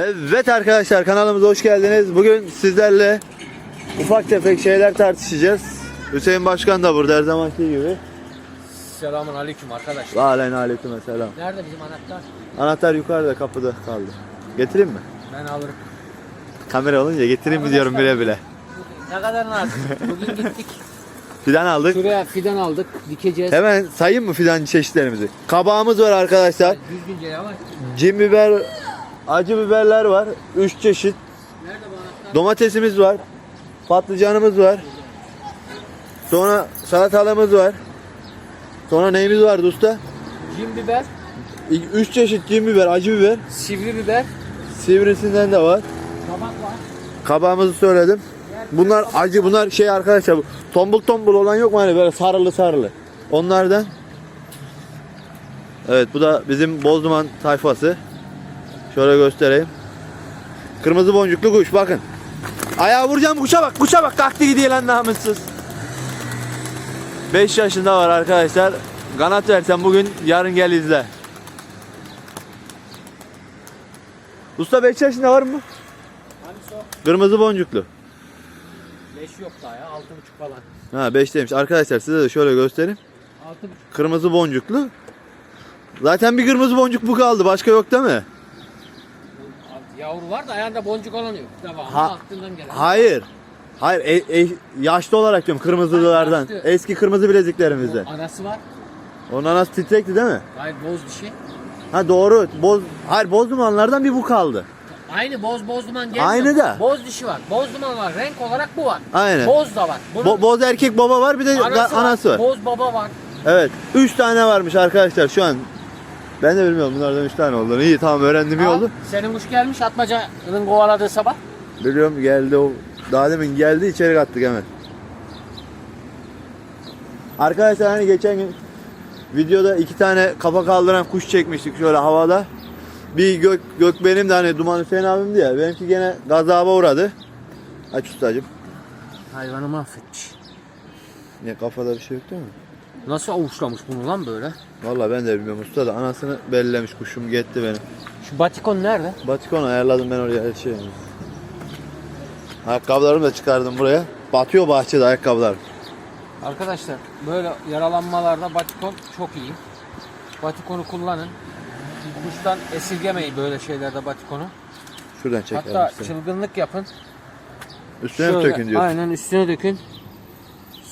Evet arkadaşlar kanalımıza hoş geldiniz. Bugün sizlerle ufak tefek şeyler tartışacağız. Hüseyin Başkan da burada her zamanki gibi. Selamun aleyküm arkadaşlar. Ve aleyküm aleyküm selam. Nerede bizim anahtar? Anahtar yukarıda kapıda kaldı. Getireyim mi? Ben alırım. Kamera olunca getireyim mi diyorum bile bile. Ne kadar lazım? Bugün gittik. Fidan aldık. Şuraya fidan aldık. Dikeceğiz. Hemen sayayım mı fidan çeşitlerimizi? Kabağımız var arkadaşlar. Düzgünce yavaş. Cin biber, acı biberler var. 3 çeşit. Domatesimiz var. Patlıcanımız var. Sonra salatalığımız var. Sonra neyimiz vardı usta? Cin biber, 3 çeşit cin biber, acı biber. sivri biber, Sivrisinden de var. kabak var. Kabağımızı söyledim. Bunlar acı, bunlar şey arkadaşlar. bu Tombul tombul olan yok mu hani böyle sarılı sarılı. Onlardan. Evet bu da bizim Bozduman tayfası. Şöyle göstereyim. Kırmızı boncuklu kuş bakın. Ayağı vuracağım kuşa bak kuşa bak kalktı gidiyor lan namussuz. 5 yaşında var arkadaşlar. Kanat versen bugün yarın gel izle. Usta 5 yaşında var mı? Hangisi o? Kırmızı boncuklu. Beş yok daha ya. Altı buçuk falan. Ha 5 demiş. Arkadaşlar size de şöyle göstereyim. Altı buçuk. Kırmızı boncuklu. Zaten bir kırmızı boncuk bu kaldı. Başka yok değil mi? Yavru var da ayağında boncuk olan yok. Devamlı Ha- aklından gelen. Hayır. Hayır, e- e- yaşlı olarak diyorum kırmızılılardan. Yaşlı. Eski kırmızı bileziklerimizde. Anası var. Onun anası titrekti değil mi? Hayır boz dişi. Ha doğru. Boz Hayır, boz dumanlardan bir bu kaldı. Aynı boz boz duman gelmiyor. Aynı da. Boz dişi var. Boz duman var. Renk olarak bu var. Aynen. Boz da var. Bunun Bo- boz erkek baba var bir de anası, ga- anası var. Boz baba var. Evet. 3 tane varmış arkadaşlar şu an. Ben de bilmiyorum bunlardan 3 tane olduğunu. İyi tamam öğrendim iyi Aa, oldu. Senin kuş gelmiş Atmaca'nın kovaladığı sabah. Biliyorum geldi o. Daha demin geldi içeri kattık hemen. Arkadaşlar hani geçen gün videoda iki tane kafa kaldıran kuş çekmiştik şöyle havada. Bir gök, gök benim de hani Duman Hüseyin abim diye. Benimki gene gazaba uğradı. Aç ustacım. Hayvanı mahvetmiş. Niye kafada bir şey yok değil mi? Nasıl avuçlamış bunu lan böyle? Vallahi ben de bilmiyorum usta da anasını bellemiş kuşum gitti benim. Şu batikon nerede? Batikon ayarladım ben oraya şeyi. Ayakkabılarımı da çıkardım buraya. Batıyor bahçede ayakkabılar. Arkadaşlar böyle yaralanmalarda batikon çok iyi. Batikonu kullanın. Kuştan esirgemeyin böyle şeylerde batikonu. Şuradan çekelim. Hatta seni. çılgınlık yapın. Üstüne mi Şöyle, tökün diyor. Aynen üstüne dökün.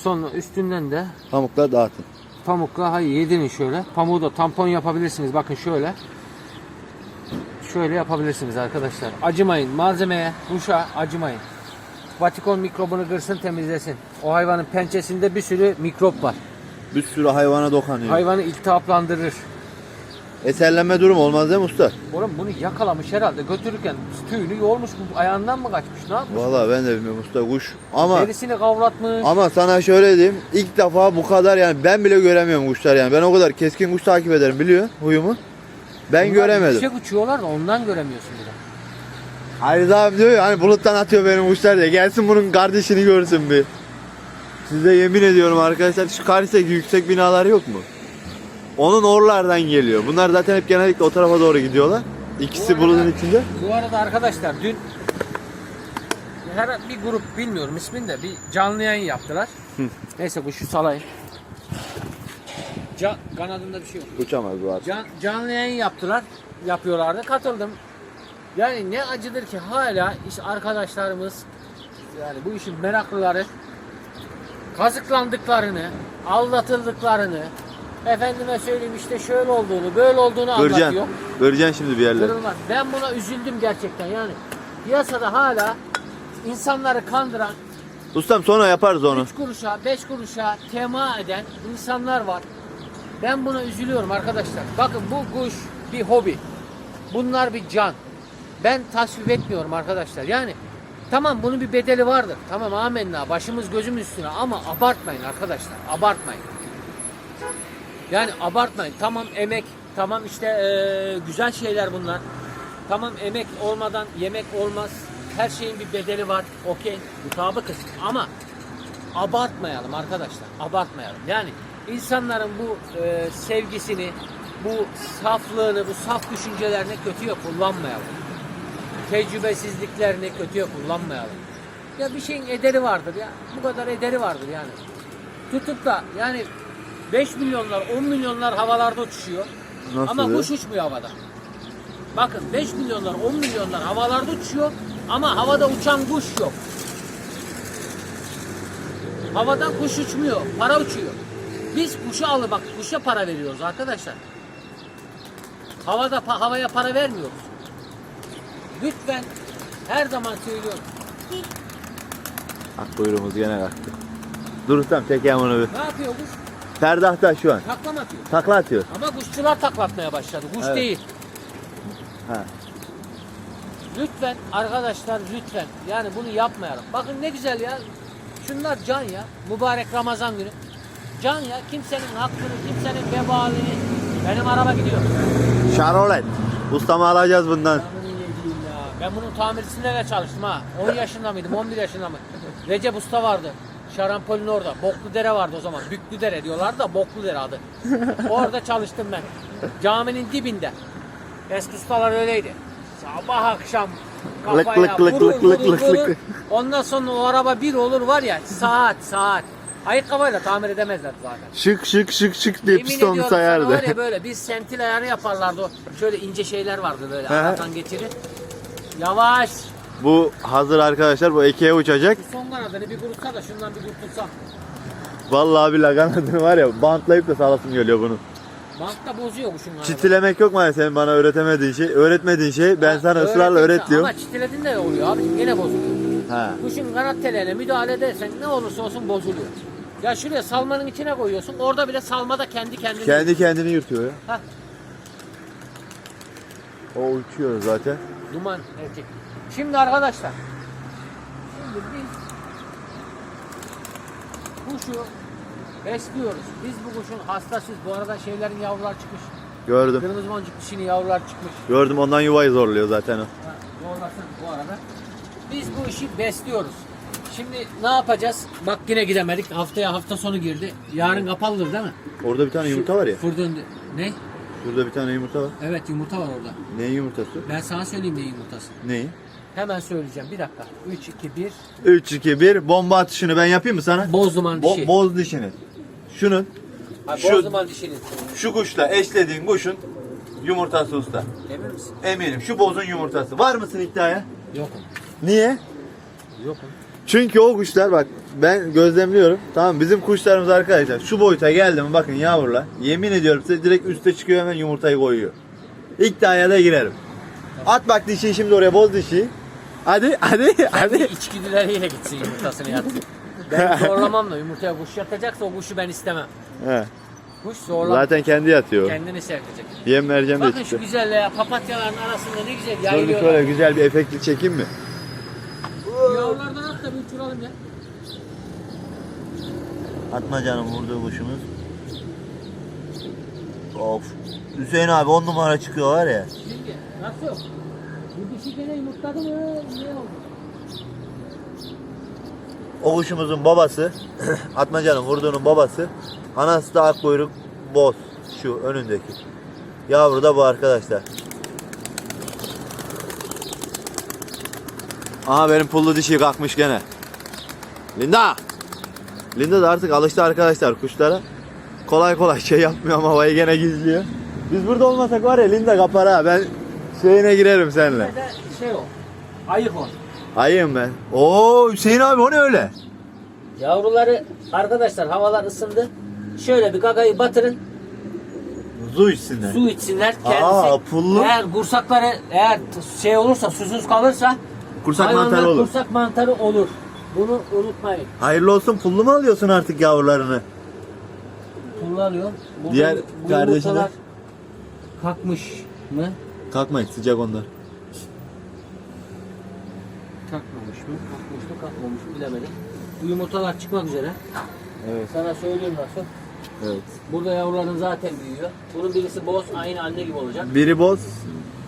Sonra üstünden de Pamukla dağıtın. pamukla hayır yedirin şöyle. Pamuğu da tampon yapabilirsiniz. Bakın şöyle. Şöyle yapabilirsiniz arkadaşlar. Acımayın. Malzemeye, kuşa acımayın. Vatikon mikrobunu kırsın temizlesin. O hayvanın pençesinde bir sürü mikrop var. Bir sürü hayvana dokunuyor. Hayvanı iltihaplandırır. Eserlenme durum olmaz değil mi usta? Oğlum bunu yakalamış herhalde götürürken tüyünü yolmuş bu ayağından mı kaçmış ne yapmış? Vallahi ben de bilmiyorum usta kuş. Ama Derisini kavratmış. ama sana şöyle diyeyim. ilk defa bu kadar yani ben bile göremiyorum kuşlar yani. Ben o kadar keskin kuş takip ederim biliyor huyumu. Ben Bunlar göremedim. Yüksek uçuyorlar da ondan göremiyorsun bir de. Abi diyor ya hani buluttan atıyor benim kuşlar diye. Gelsin bunun kardeşini görsün bir. Size yemin ediyorum arkadaşlar şu karşıdaki yüksek binalar yok mu? Onun oralardan geliyor. Bunlar zaten hep genellikle o tarafa doğru gidiyorlar. İkisi Bu bulutun içinde. Bu arada arkadaşlar dün her bir grup bilmiyorum ismini de bir canlı yayın yaptılar. Neyse bu şu salayım. Can, kanadında bir şey yok. Uçamaz bu artık. Can, canlı yayın yaptılar. Yapıyorlardı. Katıldım. Yani ne acıdır ki hala işte arkadaşlarımız yani bu işin meraklıları kazıklandıklarını, aldatıldıklarını, efendime söyleyeyim işte şöyle olduğunu, böyle olduğunu Göreceksin. anlatıyor. Göreceksin şimdi bir yerlere. Kırılmaz. Ben buna üzüldüm gerçekten yani. Piyasada hala insanları kandıran, Ustam sonra yaparız onu. 3 kuruşa, 5 kuruşa tema eden insanlar var. Ben buna üzülüyorum arkadaşlar. Bakın bu kuş bir hobi. Bunlar bir can. Ben tasvip etmiyorum arkadaşlar. Yani tamam bunun bir bedeli vardır. Tamam amenna başımız gözümüz üstüne ama abartmayın arkadaşlar. Abartmayın. Yani abartmayın. Tamam emek, tamam işte eee, güzel şeyler bunlar. Tamam emek olmadan yemek olmaz. Her şeyin bir bedeli var. Okey. Mutabıkız. Ama abartmayalım arkadaşlar. Abartmayalım. Yani insanların bu eee, sevgisini, bu saflığını, bu saf düşüncelerini kötüye kullanmayalım. tecrübesizliklerini kötüye kullanmayalım. Ya bir şeyin ederi vardır ya. Bu kadar ederi vardır yani. Tutup da yani 5 milyonlar 10 milyonlar havalarda uçuşuyor. Nasıl ama ya? kuş uçmuyor havada. Bakın 5 milyonlar 10 milyonlar havalarda uçuyor ama havada uçan kuş yok. Havada kuş uçmuyor, para uçuyor. Biz kuşu alıp bak kuşa para veriyoruz arkadaşlar. Havada pa- havaya para vermiyoruz. Lütfen her zaman söylüyorum. Ak kuyruğumuz gene kalktı. Dur çekeyim onu bir. Ne yapıyor kuş? Perdahta şu an. Taklam atıyor. Takla atıyor. Ama kuşçular taklatmaya başladı. Kuş Evet. değil. Ha. Lütfen arkadaşlar lütfen. Yani bunu yapmayalım. Bakın ne güzel ya. Şunlar can ya. Mübarek Ramazan günü. Can ya. Kimsenin hakkını, kimsenin vebalini. Benim araba gidiyor. Charlotte. Ustamı alacağız bundan. Canını yediğim ya. Ben bunun tamircisinde de çalıştım ha. 10 yaşında mıydım? 11 yaşında mı? Recep Usta vardı. Şarampol'ün orada. Boklu Dere vardı o zaman. Büklü Dere diyorlar da Boklu Dere adı. Orada çalıştım ben. Caminin dibinde. Eski ustalar öyleydi. Sabah akşam Lık kafaya lık lık vurur, lık lık vurur, lık vurur. lık. Ondan sonra o araba bir olur var ya saat saat. Ayakkabıyla tamir edemezler zaten. Şık şık şık şık diye Yemin piston ediyorum sana sayardı. var ya böyle biz sentil ayarı yaparlardı. Şöyle ince şeyler vardı böyle aradan geçirir. Yavaş. Bu hazır arkadaşlar. Bu ekiye uçacak. Şu son kanadını bir kurutsa da şundan bir kurtulsam. Vallahi billahi kanadını var ya bantlayıp da sağlasım geliyor bunu. Bantta bozuyor kuşun kanadı. Çitilemek yok mu hani senin bana öğretemediğin şey? Öğretmediğin şey ben Ha, sana ısrarla öğret diyorum. Ama çitiledin de oluyor abi yine bozuluyor. Ha. Kuşun kanat teleğine müdahale edersen ne olursa olsun bozuluyor. Ya şuraya salmanın içine koyuyorsun orada bile salmada kendi kendini. Kendi kendini yırtıyor ya. Hah, O uçuyor zaten. duman erkek. Şimdi arkadaşlar. Şimdi biz kuşu besliyoruz. Biz bu kuşun hastasıyız. Bu arada şeylerin yavrular çıkmış. Gördüm. Kırmızı boncuk dişinin yavrular çıkmış. Gördüm ondan yuvayı zorluyor zaten o. Ha, Zorlasın bu arada. Biz bu işi besliyoruz. Şimdi ne yapacağız? Bak yine gidemedik. Haftaya hafta sonu girdi. Yarın kapalıdır değil mi? Orada bir tane yumurta var ya. Fırdın ne? Şurada bir tane yumurta var. Evet yumurta var orada. Neyin yumurtası? Ben sana söyleyeyim ne yumurtası. Neyin? Hemen söyleyeceğim. Bir dakika. 3, 2, 1. 3, 2, 1. Bomba atışını ben yapayım mı sana? Boz duman Bo- dişi. boz dişini. Şunun, Ha, şu- boz duman dişinin. şu kuşla eşlediğin kuşun yumurtası usta. Emin misin? Eminim şu bozun yumurtası. Var mısın iddiaya? Yokum. Niye? Yokum. Çünkü o kuşlar bak ben gözlemliyorum. Tamam bizim kuşlarımız arkadaşlar şu boyuta geldi mi bakın yavrular. Yemin ediyorum size direkt üste çıkıyor hemen yumurtayı koyuyor. İddiaya da girerim. At bak dişiyi şimdi oraya boz dişiyi. Hadi hadi Hadi. hadi. İçgüdüleriyle gitsin yumurtasını yatsın. Ben zorlamam da yumurtaya kuş yatacaksa o kuşu ben istemem. He, Kuş zorlamaz. Zaten kendi yatıyor. Kendini sevdecek. Yem mercem de Bakın şu çıktı. güzelliğe papatyaların arasında ne güzel Dur bir yayılıyorlar. şöyle güzel bir efektli çekeyim mi? Yavrulardan at da bir uçuralım ya. Atma canım vurduğu kuşumuz. Of. Hüseyin abi on numara çıkıyor var ya. Şimdi nasıl? Bu dişi mı? Ne? O kuşumuzun babası, atma canım vurduğunun babası. Anası da akkuyruk boz. Şu önündeki. Yavru da bu arkadaşlar. Aha benim pullu dişi kalkmış gene. Linda! Linda da artık alıştı arkadaşlar kuşlara. Kolay kolay şey yapmıyor ama havayı gene gizliyor. Biz burada olmasak var ya Linda kapar ha. Ben şeyine girerim seninle. Şey o. Ayık o. Ayım ben. Oo Hüseyin abi o ne öyle? Yavruları arkadaşlar havalar ısındı. Şöyle bir gagayı batırın. Su içsinler. Su içsinler. Kendisi, Aa, pullu. Eğer kursakları eğer şey olursa susuz kalırsa Kursak hayvanlar mantarı olur. kursak mantarı olur. Bunu unutmayın. Hayırlı olsun pullu mu alıyorsun artık yavrularını? Kullanıyorum. Bu, Diğer bu kardeşine? yumurtalar kalkmış mı? Kalkmayın sıcak onlar. Kalkmamış mı? Kalkmış mı? Kalkmamış mı? Bilemedim. Bu yumurtalar çıkmak üzere. Evet. Sana söyleyeyim nasıl. Evet. Burada yavruların zaten büyüyor. Bunun birisi boz aynı anne gibi olacak. Biri boz.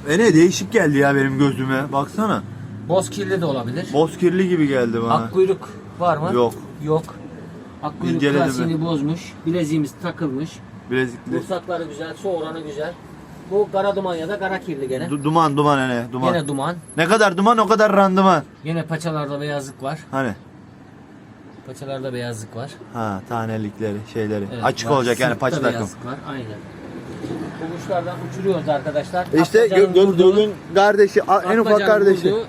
E ne değişik geldi ya benim gözüme. Baksana. Boz kirli de olabilir. Boz kirli gibi geldi bana. Akkuyruk var mı? Yok. Yok. Akkuyruk klasiğini bozmuş. Bileziğimiz takılmış. Bilezikli. Bursakları güzel, su oranı güzel. Bu kara duman ya da kara kirli gene. Du- duman duman hani duman. Gene duman. Ne kadar duman o kadar randıman. Gene paçalarda beyazlık var. Hani Paçalarda beyazlık var. ha tanelikleri şeyleri Evet, açık var. olacak yani Sırtta paça takım. beyazlık var. Aynen. Bu kuşlardan uçuruyoruz arkadaşlar. İşte Atmacanın gö- vurduğu- kardeşi a- en ufak kardeşi. vurduğu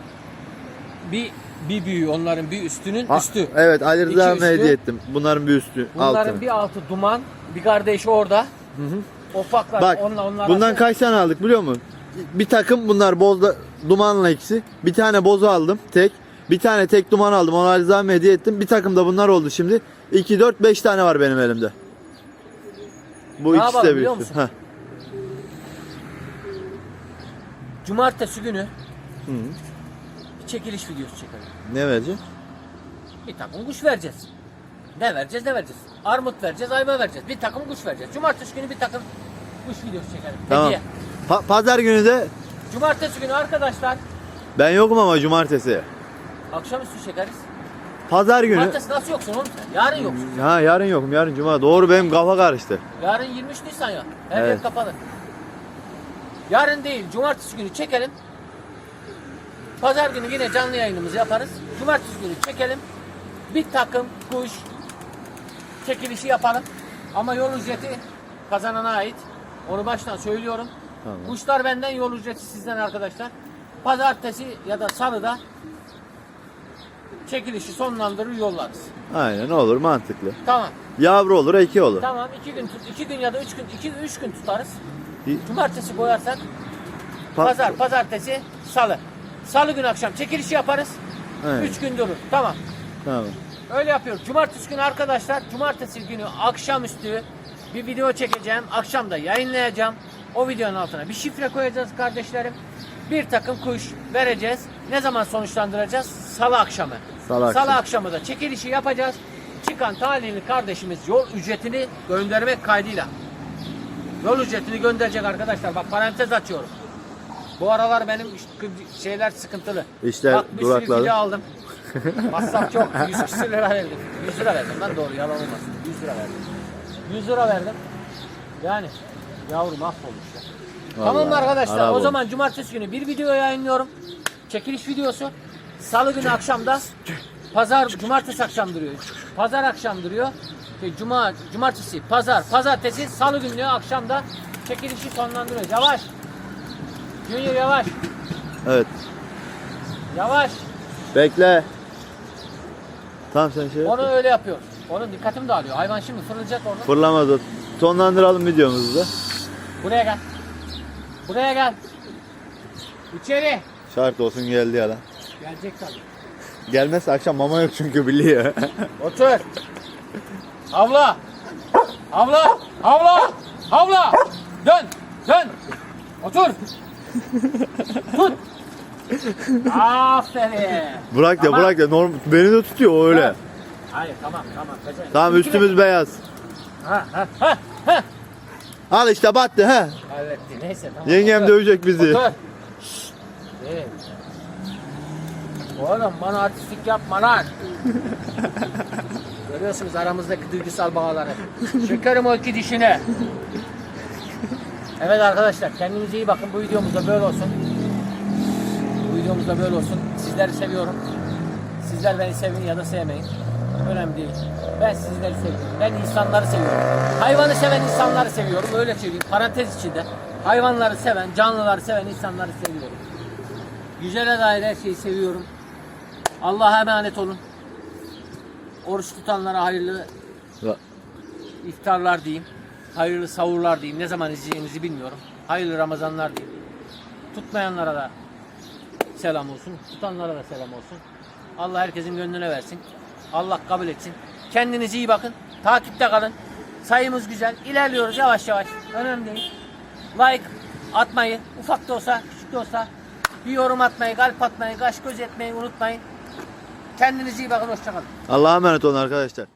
Bir bir büyüğü onların bir üstünün Ha, üstü. Evet Ali İki Rıza üstü. hediye ettim. Bunların bir üstü Bunların altı. bir altı duman, bir kardeşi orada. Ufaklar Bak onunla onlar bundan arası- kaç tane aldık biliyor musun? Bir takım bunlar bozda dumanla ikisi. Bir tane bozu aldım tek. Bir tane tek duman aldım. Ona Ali Rıza hediye ettim. Bir takım da bunlar oldu şimdi. 2 4 5 tane var benim elimde. Bu Ne ikisi de bir biliyor musun? Heh. Cumartesi günü Hı. bir çekiliş videosu çekelim. Ne verecek? Bir takım kuş vereceğiz. Ne vereceğiz ne vereceğiz? Armut vereceğiz, ayva vereceğiz. Bir takım kuş vereceğiz. Cumartesi günü bir takım kuş videosu çekelim. Tamam. Pa- pazar günü de Cumartesi günü arkadaşlar ben yokum ama cumartesi. akşamüstü çekeriz. Pazar günü. Cumartesi nasıl yoksun oğlum sen? Yarın yoksun. Ha yarın yokum. Yarın cuma. Doğru benim kafa karıştı. Yarın 23 Nisan ya. Her Evet. yer kapalı. Yarın değil, cumartesi günü çekelim. Pazar günü yine canlı yayınımızı yaparız. Cumartesi günü çekelim. Bir takım kuş çekilişi yapalım. Ama yol ücreti kazanana ait. Onu baştan söylüyorum. Tamam. Kuşlar benden, yol ücreti sizden arkadaşlar. Pazartesi ya da salıda çekilişi sonlandırır yollarız. Aynen olur mantıklı. Tamam. Yavru olur, eki olur. Tamam iki gün tut, iki gün ya da üç gün, iki üç gün tutarız. Cumartesi koyarsak Pa- pazar, pazartesi, salı. Salı günü akşam çekilişi yaparız. Evet. Üç gün durur. Tamam. Tamam. Öyle yapıyoruz. Cumartesi günü arkadaşlar, cumartesi günü akşamüstü bir video çekeceğim. Akşam da yayınlayacağım. O videonun altına bir şifre koyacağız kardeşlerim. Bir takım kuş vereceğiz. Ne zaman sonuçlandıracağız? Salı akşamı. Salı akşamı. akşamı da çekilişi yapacağız. Çıkan talihli kardeşimiz yol ücretini göndermek kaydıyla. Yol ücretini gönderecek arkadaşlar. Bak parantez açıyorum. Bu aralar benim şeyler sıkıntılı. İşler Bak bir video aldım. Masraf çok. 100 küsür lira verdim. 100 lira verdim lan doğru yalan olmasın. 100 lira verdim. 100 lira verdim. Yani yavrum mahvolmuş ya. Vallahi, Tamam arkadaşlar? O olmuş. zaman cumartesi günü bir video yayınlıyorum. Çekiliş videosu. Salı günü akşamda pazar cumartesi akşam duruyor. Pazar akşam duruyor. Şey, Cuma, cumartesi, pazar, pazartesi, salı günü akşamda çekilişi sonlandırıyoruz. Yavaş. Junior yavaş. Evet. Yavaş. Bekle. Tamam sen şey. Onu öyle yapıyoruz. Onun dikkatim dağılıyor. Hayvan şimdi fırlayacak orada. Fırlamaz o. Sonlandıralım videomuzu da. Buraya gel. Buraya gel. İçeri. Şart olsun geldi ya lan. Gelecek tabii. Gelmezse akşam mama yok çünkü biliyor. Otur. Havla. Havla. Havla. Havla. Dön. Dön. Otur. Tut. Aferin. bırak ya Tamam. bırak ya. Norm beni de tutuyor o öyle. Hayır tamam tamam. Kaçın. Tamam üstümüz beyaz. Ha ha ha. Al işte battı ha. Kaybetti. Neyse tamam. Yengem otur. dövecek bizi. Otur. Şşt. Evet. Oğlum bana artistlik yapma lan. Görüyorsunuz aramızdaki duygusal bağları. Şekerim o iki dişine. Evet arkadaşlar kendinize iyi bakın. Bu videomuz da böyle olsun. Bu videomuz da böyle olsun. Sizleri seviyorum. Sizler beni sevin ya da sevmeyin. Önemli değil. Ben sizleri seviyorum. Ben insanları seviyorum. Hayvanı seven insanları seviyorum. Öyle söyleyeyim. Parantez içinde. Hayvanları seven, canlıları seven insanları seviyorum. Güzele dair her şeyi seviyorum. Allah'a emanet olun. Oruç tutanlara hayırlı iftarlar diyeyim. Hayırlı savurlar diyeyim. Ne zaman izleyeceğinizi bilmiyorum. Hayırlı Ramazanlar diyeyim. Tutmayanlara da selam olsun. Tutanlara da selam olsun. Allah herkesin gönlüne versin. Allah kabul etsin. Kendinize iyi bakın. Takipte kalın. Sayımız güzel. İlerliyoruz yavaş yavaş. Önemli değil. Like atmayı, ufak da olsa, küçük de olsa bir yorum atmayı, kalp atmayı, kaş göz etmeyi unutmayın. Kendinize iyi bakın. Hoşçakalın. Allah'a emanet olun arkadaşlar.